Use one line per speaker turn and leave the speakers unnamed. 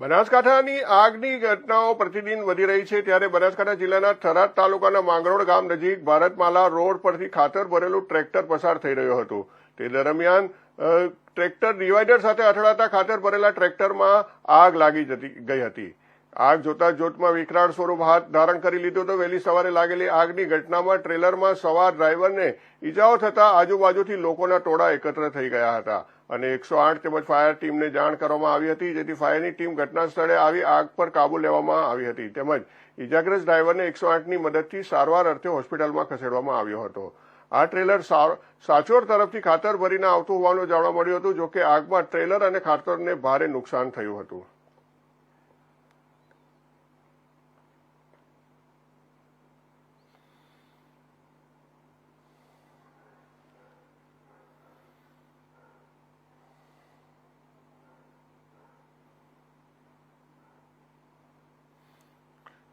બનાસકાંઠાની આગની ઘટનાઓ પ્રતિદિન વધી રહી છે. ત્યારે બનાસકાંઠા જિલ્લાના થરાદ તાલુકાના માંગરોળ ગામ નજીક ભારતમાલા રોડ પરથી ખાતર ભરેલું ટ્રેક્ટર પસાર થઈ રહ્યું હતું. તે દરમિયાન ટ્રેક્ટર ડિવાઈડર સાથે અથડાતા ખાતર ભરેલા ટ્રેક્ટરમાં આગ લાગી જતી, ગઈ હતી. આગ જોતા જોતમાં વિકરાળ સ્વરૂપ હાથ ધારણ કરી લીધું તો વહેલી સવારે લાગેલી આગની ઘટનામાં ટ્રેલરમાં સવાર ડ્રાઈવરને ઈજાઓ થતા આજુબાજુથી લોકોના ટોળા એકત્ર થઈ ગયા હતા. અને એકસો આઠ તેમજ ફાયર ટીમને જાણ કરવામાં આવી હતી, જેથી ફાયરની ટીમ ઘટના સ્થળે આવી આગ પર કાબુ લેવામાં આવી હતી. તેમજ ઇજાગ્રસ્ત ડ્રાઈવરને એકસો આઠની મદદથી સારવાર અર્થે હોસ્પિટલમાં ખસેડવામાં આવ્યો હતો. આ ટ્રેલર સાચોર તરફથી ખાતર ભરીને આવતું હોવાનું જાણવા મળ્યું હતું, જોકે આગમાં ટ્રેલર અને ખાતરને ભારે નુકસાન થયું હતું.